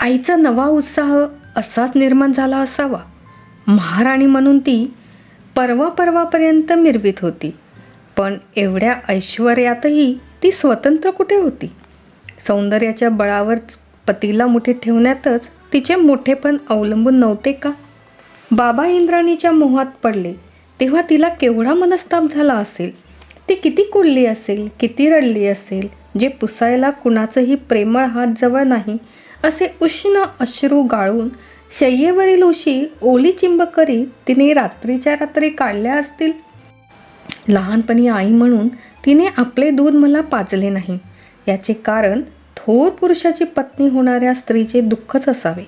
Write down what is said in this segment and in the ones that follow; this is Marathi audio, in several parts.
आईचा नवा उत्साह असाच निर्माण झाला असावा. महाराणी म्हणून ती परवा परवापर्यंत मिरवीत होती. पण एवढ्या ऐश्वर्यातही ती स्वतंत्र कुठे होती? सौंदर्याच्या बळावर पतीला मुठीत ठेवण्यातच तिचे मोठेपण अवलंबून नव्हते का? बाबा इंद्राणीच्या मोहात पडले. तेव्हा तिला केवढा मनस्ताप झाला असेल? ती किती कुडली असेल? किती रडली असेल? जे पुसायला कुणाचंही प्रेमळ हात जवळ नाही असे उष्ण अश्रू गाळून शय्येवरील उशी ओली चिंब करीत तिने रात्रीच्या रात्री काढल्या असतील. लहानपणी आई म्हणून तिने आपले दूध मला पाजले नाही. याचे कारण थोर पुरुषाची पत्नी होणाऱ्या स्त्रीचे दुःखच असावे.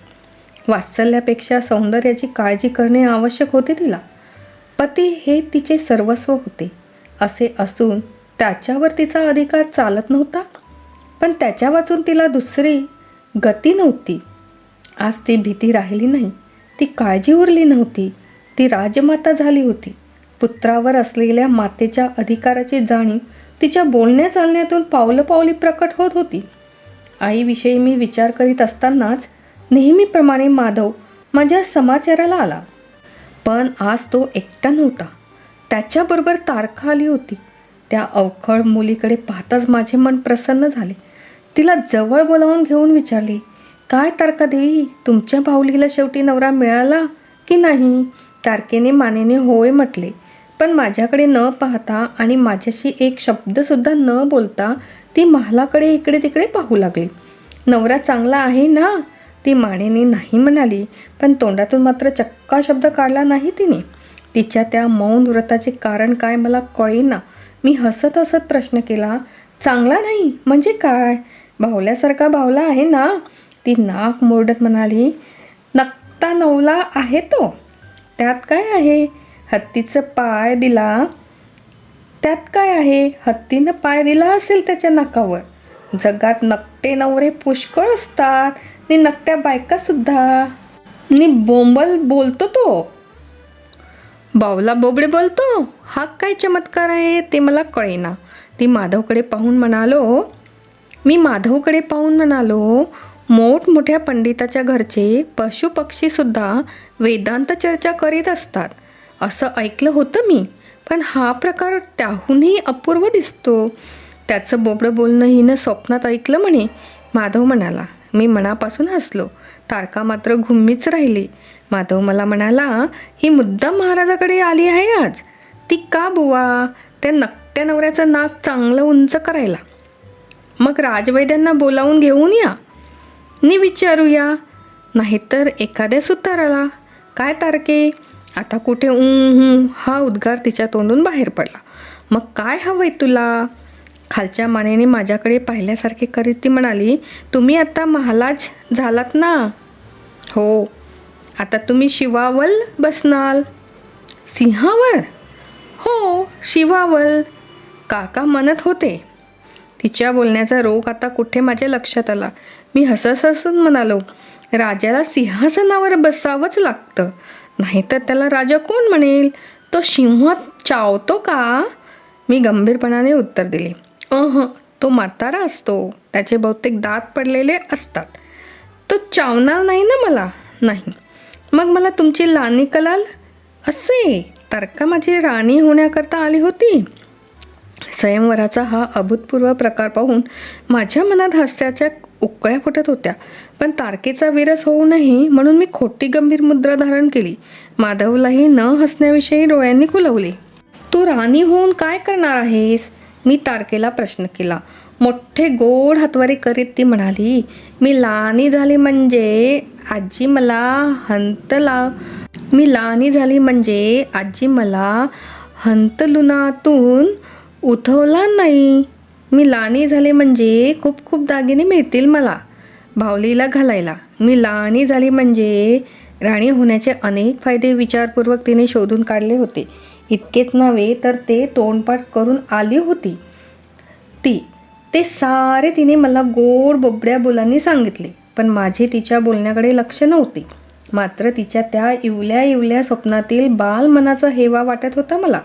वात्सल्यापेक्षा सौंदर्याची काळजी करणे आवश्यक होते तिला. पती हे तिचे सर्वस्व होते. असे असून त्याच्यावर तिचा अधिकार चालत नव्हता. पण त्याच्या वाचून तिला दुसरी गती नव्हती. आज ती भीती राहिली नाही. ती काळजी उरली नव्हती. ती राजमाता झाली होती. पुत्रावर असलेल्या मातेच्या अधिकाराची जाणीव तिच्या बोलण्या चालण्यातून पावलं पावली प्रकट होत होती. आईविषयी मी विचार करीत असतानाच नेहमीप्रमाणे माधव माझ्या समाचाराला आला. पण आज तो एकटा नव्हता. त्याच्याबरोबर तारखा आली होती. त्या अवखळ मुलीकडे पाहताच माझे मन प्रसन्न झाले. तिला जवळ बोलावून घेऊन विचारले काय तारका देवी तुमच्या भाऊलीला शेवटी नवरा मिळाला की नाही? तारकेने मानेने होय म्हटले पण माझ्याकडे न पाहता आणि माझ्याशी एक शब्दसुद्धा न बोलता ती महालाकडे इकडे तिकडे पाहू लागली. नवरा चांगला आहे ना? ती मानेने नाही म्हणाली पण तोंडातून मात्र चक्का शब्द काढला नाही तिने. तिच्या त्या मौन व्रताचे कारण काय मला कळेना. मी हसत हसत प्रश्न केला चांगला नाही. म्हणजे काय? भावल्यासारखा भावला आहे ना? ती नाक मोरडत म्हणाली नकता नवला आहे तो. त्यात काय आहे? हत्तीचं पाय दिला. त्यात काय आहे? हत्तीनं पाय दिला असेल त्याच्या नाकावर. जगात नकटे नवरे पुष्कळ असतात. नि नकट्या बायकासुद्धा नि बोंबल बोलतो तो. बावला बोबडे बोलतो हा काय चमत्कार आहे? ते मला कळेना. ती माधवकडे पाहून म्हणालो मी माधवकडे पाहून म्हणालो मोठमोठ्या पंडिताच्या घरचे पशुपक्षीसुद्धा वेदांत चर्चा करीत असतात. असं ऐकलं होतं मी पण हा प्रकार त्याहूनही अपूर्व दिसतो. त्याचं बोबडं बोलणं हिनं स्वप्नात ऐकलं म्हणे. माधव म्हणाला मी मनापासून हसलो. तारका मात्र घुम्मीच राहिली. माधव मला म्हणाला ही मुद्दा महाराजाकडे आली आहे आज. ती का बुवा? त्या धाकट्या नवऱ्याचं नाक चांगलं उंच करायला. मग राजवैद्यांना बोलावून घेऊन या. नी विचारूया. नाहीतर एखाद्या सुताराला. काय तारके? आता कुठे उं हा उद्गार तिच्या तोंडून बाहेर पडला. मग काय हवंय तुला? खालच्या मानेने माझ्याकडे पाहिल्यासारखे करीत ती म्हणाली तुम्ही आता महालाज झालात ना? हो. आता तुम्ही शिवावल बसणार? सिंहावर? हो शिवावल. काका म्हणत होते. तिच्या बोलण्याचा रोग आता कुठे माझ्या लक्षात आला. मी हसत हसत म्हणालो राजाला सिंहासनावर बसावंच लागतं. नाहीतर त्याला राजा कोण म्हणेल? तो सिंह चावतो का? मी गंभीरपणाने उत्तर दिले अह तो म्हातारा असतो. त्याचे बहुतेक दात पडलेले असतात. तो चावणार नाही ना मला? नाही. मग मला तुमची लाणी कलाल असे? तारका माझी राणी होण्याकरता आली होती? स्वयंवराचा हा अभूतपूर्व प्रकार पाहून माझ्या मनात हास्याच्या उकळ्या फुटत होत्या. पण तारकेचा विरस होऊ नये म्हणून मी खोटी गंभीर मुद्रा धारण केली. माधवलाही न हसण्याविषयी डोळ्यांनी खुलवली. तू राणी होऊन काय करणार आहेस? मी तारकेला प्रश्न केला. मोठे गोड हातवारी करीत ती म्हणाली मी लहानी झाली म्हणजे आजी मला हंत ला मी लहानी झाली म्हणजे आजी मला हंतलुनातून उठवला नाही. मी लहानी झाले म्हणजे खूप खूप दागिने मिळतील मला. भावलीला घालायला. मी लहानी झाली म्हणजे राणी होण्याचे अनेक फायदे विचारपूर्वक तिने शोधून काढले होते. इतकेच नव्हे तर ते तोंडपाठ करून आली होती. ती ते सारे तिने मला गोड बोबड्या बोलांनी सांगितले पण माझे तिच्या बोलण्याकडे लक्ष नव्हते. मात्र तिच्या त्या इवल्या इवल्या स्वप्नातील बाल मनाचा हेवा वाटत होता मला.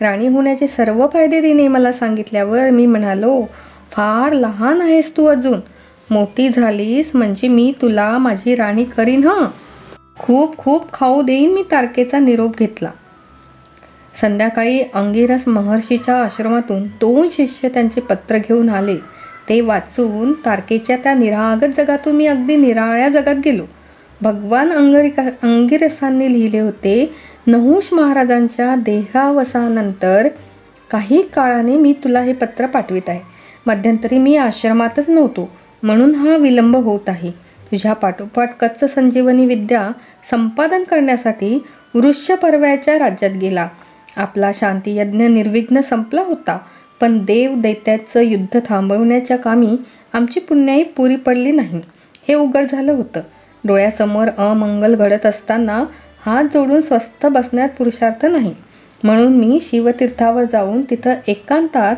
राणी होण्याचे सर्व फायदे तिने मला सांगितल्यावर मी म्हणालो फार लहान आहेस तू अजून. मोठी झालीस म्हणजे मी तुला माझी राणी करीन हं. खूप खूप खाऊ देईन मी तारकेचा निरोप घेतला. संध्याकाळी अंगिरस महर्षीच्या आश्रमातून दोन शिष्य त्यांचे पत्र घेऊन आले. ते वाचून तारकेच्या त्या निरागत जगातून मी अगदी निराळ्या जगात गेलो. भगवान अंगरिका अंगिरसांनी लिहिले होते नहुष महाराजांच्या देहावसानंतर काही काळाने मी तुला हे पत्र पाठवित आहे. मध्यंतरी मी आश्रमातच नव्हतो म्हणून हा विलंब होत आहे. तुझ्या पाठोपाठ कच्च संजीवनी विद्या संपादन करण्यासाठी वृक्षपर्व्याच्या राज्यात गेला. आपला शांतियज्ञ निर्विघ्न संपला होता पण देव दैत्याचं युद्ध थांबवण्याच्या कामी आमची पुण्याई पुरी पडली नाही. हे उघड झालं होतं. डोळ्यासमोर अमंगल घडत असताना हात जोडून स्वस्थ बसण्यात पुरुषार्थ नाही. म्हणून मी शिवतीर्थावर जाऊन तिथं एकांतात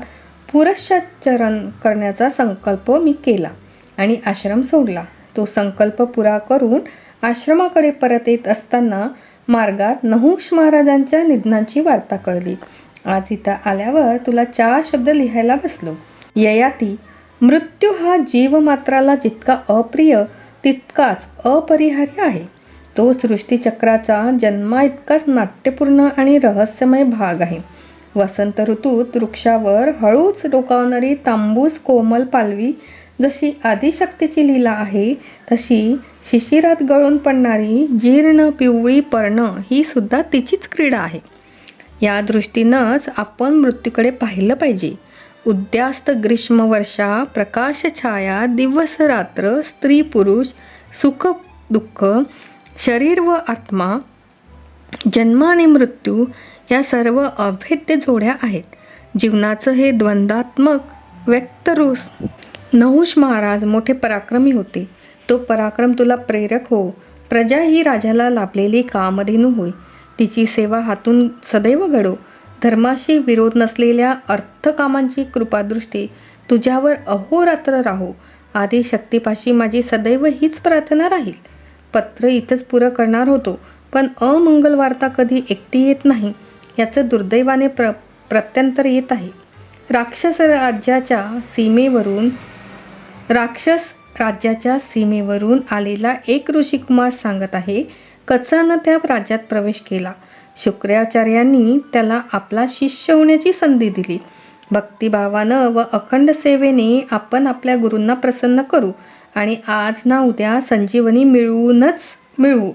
पुरश्चरण करण्याचा संकल्प मी केला आणि आश्रम सोडला. तो संकल्प पुरा करून आश्रमाकडे परत येत असताना मार्गात नहुष महाराजांच्या निधनाची वार्ता कळली. आज इथं आल्यावर तुला चार शब्द लिहायला बसलो. ययाती मृत्यू हा जीवमात्राला जितका अप्रिय तितकाच अपरिहार्य आहे. तो सृष्टीचक्राचा जन्मा इतकाच नाट्यपूर्ण आणि रहस्यमय भाग आहे. वसंत ऋतूत वृक्षावर हळूच डोकावणारी तांबूस कोमल पालवी जशी आदिशक्तीची लीला आहे तशी शिशिरात गळून पडणारी जीर्ण पिवळी पर्ण ही सुद्धा तिचीच क्रीडा आहे. या दृष्टीनंच आपण मृत्यूकडे पाहिलं पाहिजे. उद्यास्त ग्रीष्म वर्षा प्रकाश छाया दिवस रात्र स्त्री पुरुष सुख दुःख शरीर व आत्मा जन्म आणि मृत्यू या सर्व अभेद्य जोड्या आहेत. जीवनाचं हे द्वंद्वात्मक व्यक्तरूस नहुष महाराज मोठे पराक्रमी होते. तो पराक्रम तुला प्रेरक हो. प्रजा ही राजाला लाभलेली कामधेनू होय. तिची सेवा हातून सदैव घडो. धर्माशी विरोध नसलेल्या अर्थकामांची कृपादृष्टी तुझ्यावर अहोरात्र राहो. आदी शक्तीपाशी माझी सदैव हीच प्रार्थना राहील. पत्र इथंच पुरं करणार होतो. पण अमंगल वार्ता कधी एकटी येत नाही याचं दुर्दैवाने प्र प्रत्यंतर येत आहे. राक्षस राज्याच्या सीमेवरून राक्षस राज्याच्या सीमेवरून आलेला एक ऋषिकुमार सांगत आहे कचानं त्या राज्यात प्रवेश केला. शुक्राचार्यांनी त्याला आपला शिष्य होण्याची संधी दिली. भक्तिभावानं व अखंड सेवेने आपण आपल्या गुरूंना प्रसन्न करू. आणि आज ना उद्या संजीवनी मिळवूनच मिळवू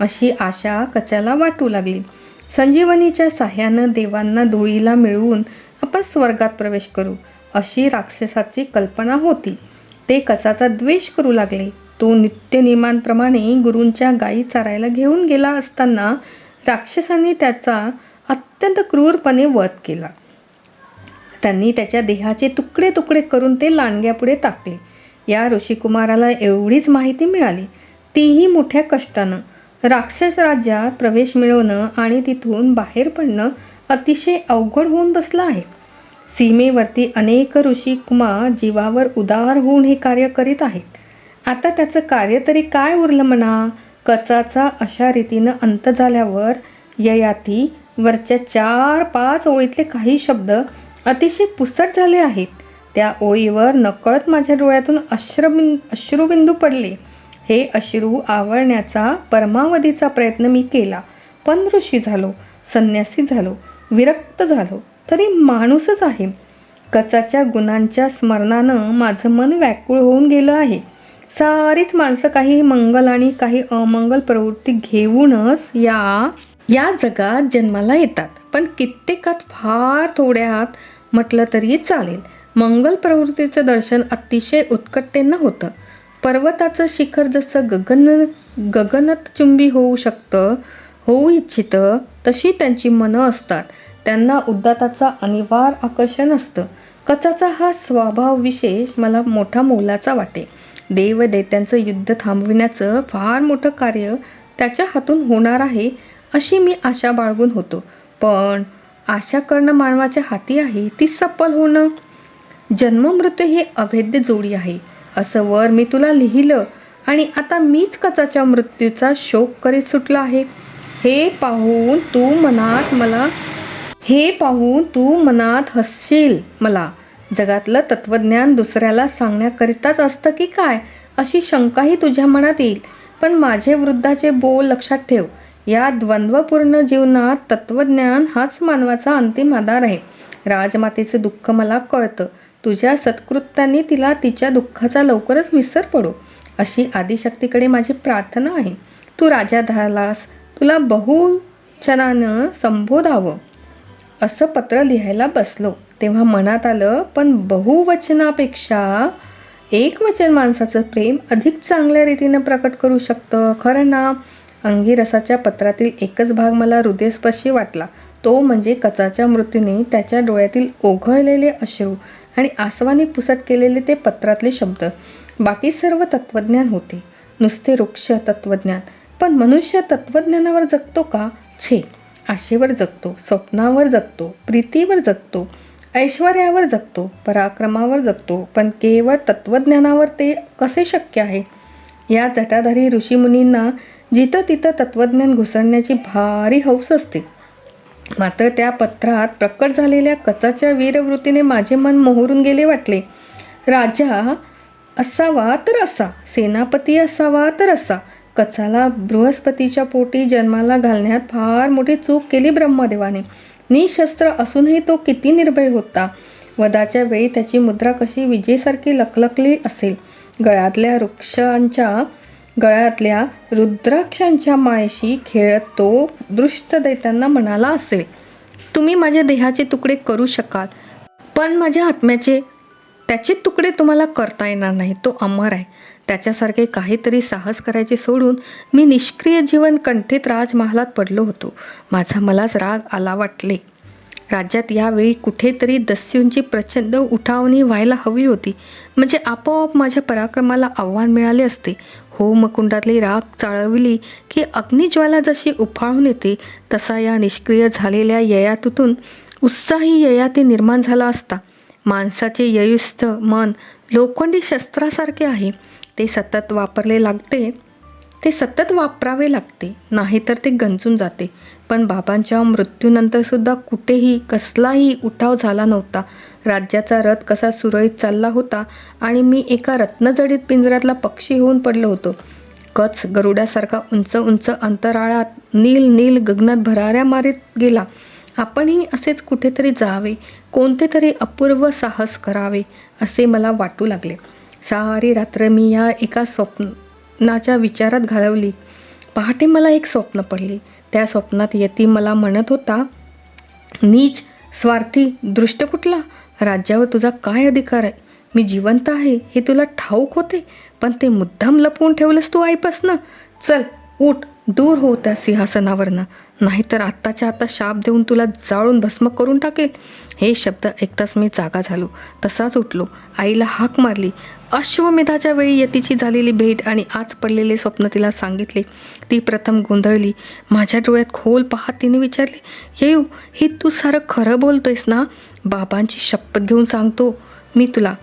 अशी आशा कचाला वाटू लागली. संजीवनीच्या साह्यानं देवांना धुळीला मिळवून आपण स्वर्गात प्रवेश करू अशी राक्षसाची कल्पना होती. ते कसाचा द्वेष करू लागले. तो नित्यनियमांप्रमाणे गुरूंच्या गायी चारायला घेऊन गेला असताना राक्षसाने त्याचा अत्यंत क्रूरपणे वध केला. त्यांनी त्याच्या देहाचे तुकडे तुकडे करून ते लांडग्यापुढे टाकले. या ऋषिकुमाराला एवढीच माहिती मिळाली. तीही मोठ्या कष्टानं. राक्षस राज्यात प्रवेश मिळवणं आणि तिथून बाहेर पडणं अतिशय अवघड होऊन बसलं आहे. सीमेवरती अनेक ऋषिकुमार जीवावर उदार होऊन हे कार्य करीत आहेत. आता त्याचं कार्य तरी काय उरलं म्हणा? कचाचा अशा रीतीनं अंत झाल्यावर ययाती वरच्या चार पाच ओळीतले काही शब्द अतिशय पुसट झाले आहेत. त्या ओळीवर नकळत माझ्या डोळ्यातून अश्रबिं अश्रुबिंदू पडले. हे अश्रू आवळण्याचा परमावधीचा प्रयत्न मी केला. पण ऋषी झालो संन्यासी झालो विरक्त झालो. तरी माणूसच आहे. कचाच्या गुणांच्या स्मरणानं माझं मन व्याकुळ होऊन गेलं आहे. सारीच माणसं काही मंगल आणि काही अमंगल प्रवृत्ती घेऊनच या या जगात जन्माला येतात. पण कित्येकात फार थोड्यात म्हटलं तरी चालेल. मंगल प्रवृत्तीचं दर्शन अतिशय उत्कटेनं होतं. पर्वताचं शिखर जसं गगन गगनचुंबी होऊ शकतं होऊ इच्छितं तशी त्यांची मनं असतात. त्यांना उद्दाताचा अनिवार्य आकर्षण असतं. कचाचा हा स्वभाव विशेष मला मोठा मोलाचा वाटे. देवदेत्यांचं युद्ध थांबविण्याचं फार मोठं कार्य त्याच्या हातून होणार आहे अशी मी आशा बाळगून होतो. पण आशा करणं मानवाच्या हाती आहे ती सफल होणं जन्ममृत्यू ही अभेद्य जोडी आहे. असं वर मी तुला लिहिलं आणि आता मीच कचाच्या मृत्यूचा शोक करीत सुटला आहे. हे पाहून तू मनात मला हे पाहून तू मनात हसशील मला. जगातलं तत्त्वज्ञान दुसऱ्याला सांगण्याकरिताच असतं की काय? अशी शंकाही तुझ्या मनात येईल. पण माझे वृद्धाचे बोल लक्षात ठेव. या द्वंद्वपूर्ण जीवनात तत्त्वज्ञान हाच मानवाचा अंतिम आधार आहे. राजमातेचं दुःख मला कळतं. तुझ्या सत्कृत्यांनी तिला तिच्या दुःखाचा लवकरच विसर पडो अशी आदिशक्तीकडे माझी प्रार्थना आहे. तू राजा झालास तुला बहुचनानं संबोधावं. असं पत्र लिहायला बसलो. तेव्हा मनात आलं पण बहुवचनापेक्षा एक वचन माणसाचं प्रेम अधिक चांगल्या रीतीनं प्रकट करू शकतं. खरं ना? अंगिरसाच्या पत्रातील एकच भाग मला हृदयस्पर्शी वाटला. तो म्हणजे कचाच्या मृत्यूने त्याच्या डोळ्यातील ओघळलेले अश्रू आणि आसवाने पुसट केलेले ते पत्रातले शब्द. बाकी सर्व तत्त्वज्ञान होते. नुसते वृक्ष तत्त्वज्ञान. पण मनुष्य तत्त्वज्ञानावर जगतो का? छे. आशेवर जगतो स्वप्नावर जगतो प्रीतीवर जगतो ऐश्वर्यावर जगतो पराक्रमावर जगतो. पण केवळ तत्त्वज्ञानावर ते कसे शक्य आहे? या जटाधारी ऋषीमुनींना जिथं तिथं तत्त्वज्ञान घुसळण्याची भारी हौस असते. मात्र त्या पत्रात प्रकट झालेल्या कचाच्या वीरवृत्तीने माझे मन मोहरून गेले वाटले. राजा असावा तर असा. सेनापती असावा तर असा. कचाला बृहस्पतीच्या पोटी जन्माला घालण्यात फार मोठी चूक केली ब्रह्मदेवाने. निशस्त्र असूनही तो किती निर्भय होता. वदाच्या वेळी त्याची मुद्रा कशी विजेसारखी लकलकली असेल. गळ्यातल्या वृक्षांच्या गळ्यातल्या रुद्राक्षांच्या माळेशी खेळत तो दृष्ट दैत्यांना म्हणाला असेल तुम्ही माझ्या देहाचे तुकडे करू शकाल पण माझ्या आत्म्याचे त्याचे तुकडे तुम्हाला करता येणार नाही तो अमर आहे. त्याच्यासारखे काहीतरी साहस करायचे सोडून मी निष्क्रिय जीवन कंठित राजमहालात पडलो होतो. माझा मलाच राग आला वाटले. राज्यात यावेळी कुठेतरी दस्यूंची प्रचंड उठावणी व्हायला हवी होती. म्हणजे आपोआप माझ्या पराक्रमाला आव्हान मिळाले असते. होमकुंडातली राग चाळविली की अग्निज्वाला जशी उफाळून येते तसा या निष्क्रिय झालेल्या ययातूतून उत्साही ययाती निर्माण झाला असता. माणसाचे ययुस्थ मन लोखंडी शस्त्रासारखे आहे. ते सतत वापरले लागते. ते सतत वापरावे लागते नाहीतर ते गंजून जाते. पण बाबांच्या मृत्यूनंतरसुद्धा कुठेही कसलाही उठाव झाला नव्हता. राज्याचा रथ कसा सुरळीत चालला होता आणि मी एका रत्नजडीत पिंजऱ्यातला पक्षी होऊन पडलो होतो. कच गरुडासारखा उंच उंच अंतराळात नील नील गगनात भराऱ्या मारीत गेला. आपणही असेच कुठेतरी जावे कोणते तरी अपूर्व साहस करावे असे मला वाटू लागले. सारी रात्र मी या एका स्वप्न स्वप्नाच्या विचारात घालवली. पहाटे मला एक स्वप्न पडले. त्या स्वप्नात यती मला म्हणत होता नीच स्वार्थी दृष्ट कुठला? राज्यावर तुझा काय अधिकार आहे? मी जिवंत आहे हे तुला ठाऊक होते पण ते मुद्दाम लपवून ठेवलंस तू आईपासनं. चल उठ. दूर हो त्या सिंहासनावरनं. नाहीतर आत्ताच्या आत्ता शाप देऊन तुला जाळून भस्म करून टाकेल. हे शब्द ऐकताच मी जागा झालो. तसाच उठलो. आईला हाक मारली. अश्वमेधाच्या वेळी यतीची झालेली भेट आणि आज पडलेले स्वप्न तिला सांगितले. ती प्रथम गोंधळली. माझ्या डोळ्यात खोल पाहत तिने विचारले येऊ हे तू सारं खरं बोलतोयस ना? बाबांची शपथ घेऊन सांगतो मी तुला.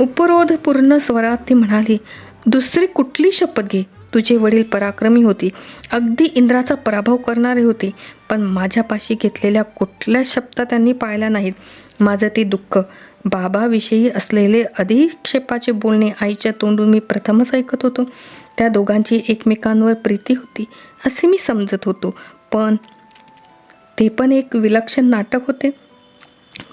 उपरोधपूर्ण स्वरात ती म्हणाली दुसरी कुठली शपथ घे? तुझे वडील पराक्रमी होती. अगदी इंद्राचा पराभव करणारे होते. पण माझ्यापाशी घेतलेल्या कुठल्याच शब्द त्यांनी पाळल्या नाहीत. माझं ते दुःख. बाबाविषयी असलेले अधिक्षेपाचे बोलणे आईच्या तोंडून मी प्रथमच ऐकत होतो. त्या दोघांची एकमेकांवर प्रीती होती असे मी समजत होतो. पण ते पण एक विलक्षण नाटक होते.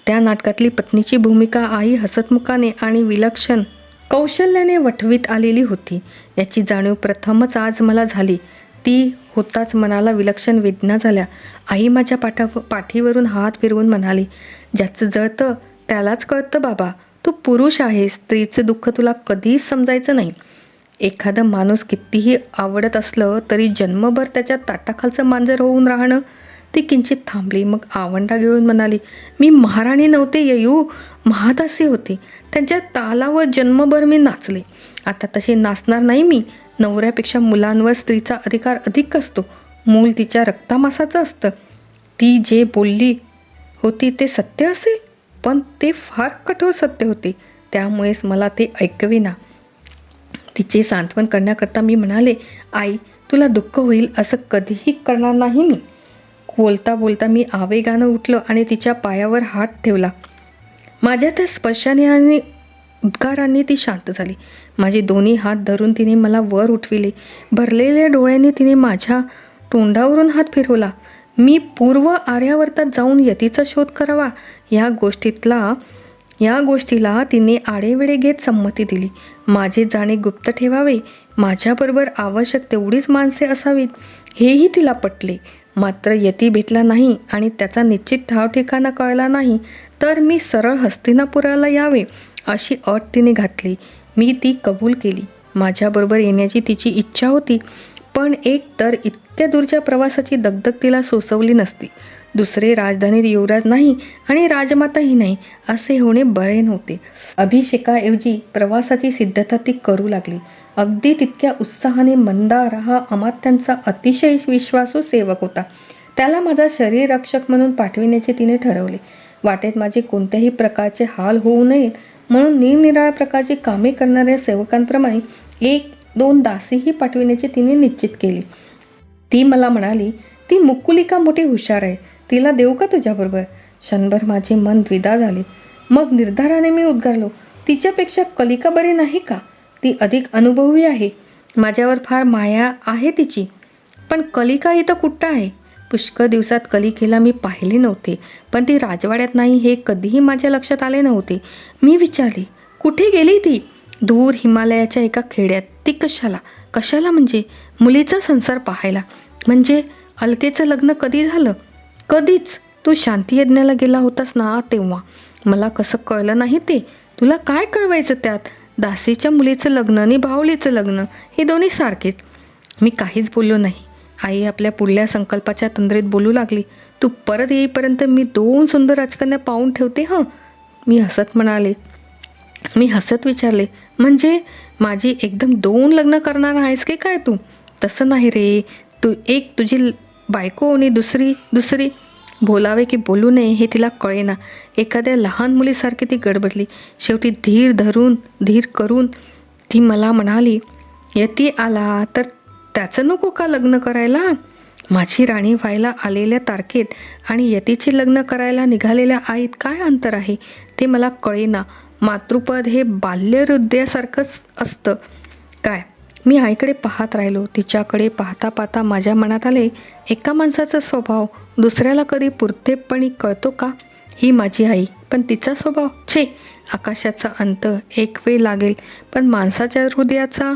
त्या नाटकातली पत्नीची भूमिका आई हसतमुखाने आणि विलक्षण कौशल्याने वठवीत आलेली होती. याची जाणीव प्रथमच आज मला झाली. ती होताच मनाला विलक्षण वेदना झाल्या. आई माझ्या पाठा पाठीवरून हात फिरवून म्हणाली ज्याचं जळतं त्यालाच कळतं बाबा. तू पुरुष आहेस. स्त्रीचं दुःख तुला कधीच समजायचं नाही. एखादं माणूस कितीही आवडत असलं तरी जन्मभर त्याच्या ताटाखालचं मांजर होऊन राहणं ती किंचित थांबली. मग आवंडा घेऊन म्हणाली मी महाराणी नव्हते ययू महादासी होते. त्यांच्या तालावर जन्मभर मी नाचले. आता तसे नाचणार नाही मी. नवऱ्यापेक्षा मुलांवर स्त्रीचा अधिकार अधिक असतो. मूल तिच्या रक्तामासाचं असतं. ती जे बोलली होती ते सत्य असेल पण ते फार कठोर सत्य होते. त्यामुळेच मला ते ऐकवेना. तिचे सांत्वन करण्याकरता मी म्हणाले आई तुला दुःख होईल असं कधीही करणार नाही मी. बोलता बोलता मी आवेगानं उठलं आणि तिच्या पायावर हात ठेवला. माझ्या त्या स्पर्शाने आणि उद्गारांनी ती शांत झाली. माझे दोन्ही हात धरून तिने मला वर उठविले. भरलेल्या डोळ्यांनी तिने माझ्या तोंडावरून हात फिरवला. मी पूर्व आर्यावर्तात जाऊन यतीचा शोध करावा या गोष्टीतला या गोष्टीला तिने आडेवेडे घेत संमती दिली. माझे जाणे गुप्त ठेवावे. माझ्याबरोबर आवश्यक तेवढीच माणसे असावीत. हेही तिला पटले. मात्र यती भेटला नाही आणि त्याचा निश्चित ठाव ठिकाणा कळला नाही तर मी सरळ हस्तिनापुराला यावे अशी अट तिने घातली. मी ती कबूल केली. माझ्याबरोबर येण्याची तिची इच्छा होती पण एक तर इतक्या दूरच्या प्रवासाची दगदग तिला सोसवली नसती. दुसरे राजधानीत युवराज नाही आणि राजमाताही नाही असे होणे बरे नव्हते. अभिषेकाऐवजी प्रवासाची सिद्धता ती करू लागली. अगदी तितक्या उत्साहाने मंदार हा अमात्यांचा अतिशय विश्वासू सेवक होता. त्याला माझा शरीररक्षक म्हणून पाठविण्याचे तिने ठरवले. वाटेत माझे कोणत्याही प्रकारचे हाल होऊ नयेत म्हणून निरनिराळ्या प्रकारची कामे करणाऱ्या सेवकांप्रमाणे एक दोन दासीही पाठविण्याचे तिने निश्चित केले. ती मला म्हणाली ती मुकुलिका मोठी हुशार आहे. तिला देऊ का तुझ्याबरोबर? क्षणभर माझे मन द्विधा झाले. मग निर्धाराने मी उद्गारलो तिच्यापेक्षा कलिका बरी नाही का? ती अधिक अनुभवी आहे. माझ्यावर फार माया आहे तिची. पण कलिका इथं कुठं आहे? पुष्कळ दिवसात कलिकेला मी पाहिले नव्हते पण ती राजवाड्यात नाही हे कधीही माझ्या लक्षात आले नव्हते. मी विचारले कुठे गेली ती? दूर हिमालयाच्या एका खेड्यात. ती कशाला? कशाला म्हणजे? मुलीचा संसार पाहायला. म्हणजे अलकेचं लग्न कधी झालं? कधीच तू शांतीयज्ञाला गेला होतास ना तेव्हा. मला कसं कळलं नाही ते. तुला काय कळवायचं त्यात? दासीच्या मुलीचं लग्न आणि भावलीचं लग्न हे दोन्ही सारखेच. मी काहीच बोललो नाही. आई आपल्या पुढल्या संकल्पाच्या तंद्रीत बोलू लागली. तू परत येईपर्यंत मी दोन सुंदर राजकन्या पाहून ठेवते हं? मी हसत म्हणाले. मी हसत विचारले म्हणजे माझी एकदम दोन लग्न करणार आहेस की काय तू? तसं नाही रे. तू एक तुझी बायको आणि दुसरी दुसरी. बोलावे की बोलू नये हे तिला कळेना. एखाद्या लहान मुलीसारखी ती गडबडली. शेवटी धीर धरून धीर करून ती मला म्हणाली यती आला तर त्याचं नको का लग्न करायला? माझी राणी व्हायला आलेल्या तारखेत आणि यतीचे लग्न करायला निघालेल्या आईत काय अंतर आहे? ते मला कळेना. मातृपद हे बाल्यहृदयासारखंच असतं. काय मी आईकडे पाहत राहिलो. तिच्याकडे पाहता पाहता माझ्या मनात आले एका माणसाचा स्वभाव दुसऱ्याला कधी पुरतेपणी कळतो का? ही माझी आई. पण तिचा स्वभाव? छे! आकाशाचा अंत एक वेळ लागेल पण माणसाच्या हृदयाचा